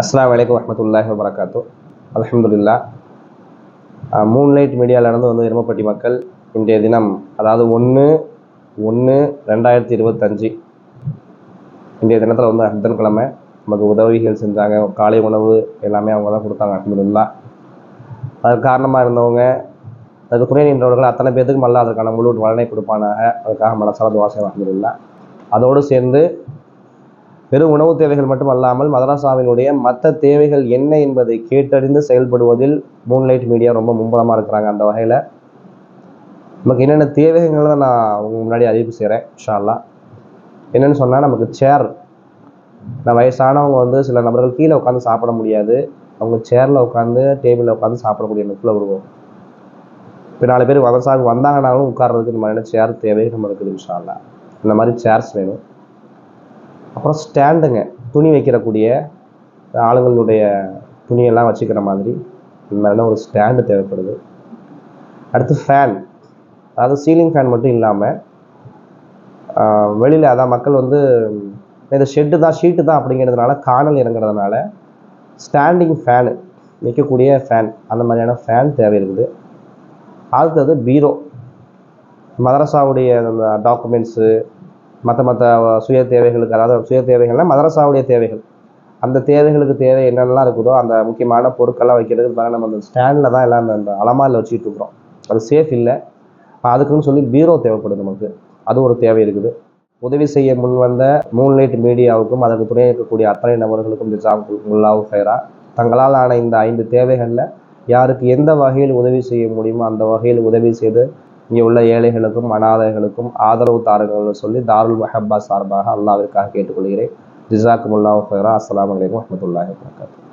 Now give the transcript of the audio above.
அஸ்லாம் வலைக்கம் வரமத்துல்லாஹி வரகாத்தோ அலமதுல்லா மூன்லைட் மீடியாவிலிருந்து வந்து எருமப்பட்டி மக்கள் இன்றைய தினம் அதாவது ஒன்று ஒன்று ரெண்டாயிரத்தி இருபத்தஞ்சி இன்றைய தினத்தில் வந்து புதன்கிழமை நமக்கு உதவிகள் செஞ்சாங்க. காலை உணவு எல்லாமே அவங்க தான் கொடுத்தாங்க அலமதுல்லா அது காரணமாக இருந்தவங்க அதுக்கு துணை நின்றவர்கள் அத்தனை பேர்த்துக்கு மல்ல அதற்கான முழு பலனை கொடுப்பானாக. அதுக்காக மனசால துவாசம் அலமதுல்லா அதோடு சேர்ந்து வெறும் உணவு தேவைகள் மட்டும் அல்லாமல் மதராசாவினுடைய மற்ற தேவைகள் என்ன என்பதை கேட்டறிந்து செயல்படுவதில் மூன்லைட் மீடியா ரொம்ப மும்பலமாக இருக்கிறாங்க அந்த வகையில். நமக்கு என்னென்ன தேவைகளை தான் நான் உங்கள் முன்னாடி அறிவிப்பு செய்கிறேன் ஷால்லா என்னென்னு சொன்னால் நமக்கு சேர் நான் வயசானவங்க வந்து சில நபர்கள் கீழே உட்காந்து சாப்பிட முடியாது. அவங்க சேரில் உட்காந்து டேபிளில் உட்காந்து சாப்பிடக்கூடிய நெப்பில் வருவோம் இப்போ நாலு பேர் வதசாவுக்கு வந்தாங்கனாலும் உட்கார்றதுக்கு இந்த மாதிரியான சேர் தேவை நம்ம இருக்குது இன்ஷால்லா இந்த மாதிரி சேர்ஸ் வேணும். அப்புறம் ஸ்டாண்டுங்க. துணி வைக்கிறக்கூடிய ஆளுங்களுடைய துணியெல்லாம் வச்சுக்கிற மாதிரி இந்த மாதிரியான ஒரு ஸ்டாண்டு தேவைப்படுது. அடுத்து ஃபேன் அதாவது சீலிங் ஃபேன் மட்டும் இல்லாமல் வெளியில் அதான் மக்கள் வந்து இந்த ஷெட்டு தான் ஷீட்டு தான் அப்படிங்கிறதுனால காணல் இறங்குறதுனால ஸ்டாண்டிங் ஃபேனு நிற்கக்கூடிய ஃபேன் அந்த மாதிரியான ஃபேன் தேவை இருக்குது. அடுத்தது பீரோ. மதரசாவுடைய அந்த டாக்குமெண்ட்ஸு மற்ற மற்ற சுய தேவைகளுக்கு அதாவது சுய தேவைகள்னால் மதரசாவுடைய தேவைகள். அந்த தேவைகளுக்கு தேவை என்னென்னலாம் இருக்குதோ அந்த முக்கியமான பொருட்கள்லாம் வைக்கிறதுக்கு பதிலா நம்ம அந்த ஸ்டாண்டில் தான் எல்லாம் அந்த- அந்த அலமாரில் வச்சுக்கிட்டு இருக்கிறோம். அது சேஃப் இல்லை. அதுக்குன்னு சொல்லி பீரோ தேவைப்படுது நமக்கு. அது ஒரு தேவை இருக்குது. உதவி செய்ய முன் வந்த மூன்லைட் மீடியாவுக்கும் அதற்கு துணை இருக்கக்கூடிய அத்தனை நபர்களுக்கும் ஜிசாம் முல்லாவு ஃபைரா தங்களால் ஆன இந்த ஐந்து தேவைகளில் யாருக்கு எந்த வகையில் உதவி செய்ய முடியுமோ அந்த வகையில் உதவி செய்து இங்கே உள்ள ஏழைகளுக்கும் அனாதைகளுக்கும் ஆதரவு தாருங்கள் சொல்லி தாருல் மஹப்பா சார்பாக அல்லாவிற்காக கேட்டுக்கொள்கிறேன். ஜிசாக்குமுல்லா ஃபைரா அஸ்ஸலாமு அலைக்கும் வரமத்துல்லாஹி வரகாத்து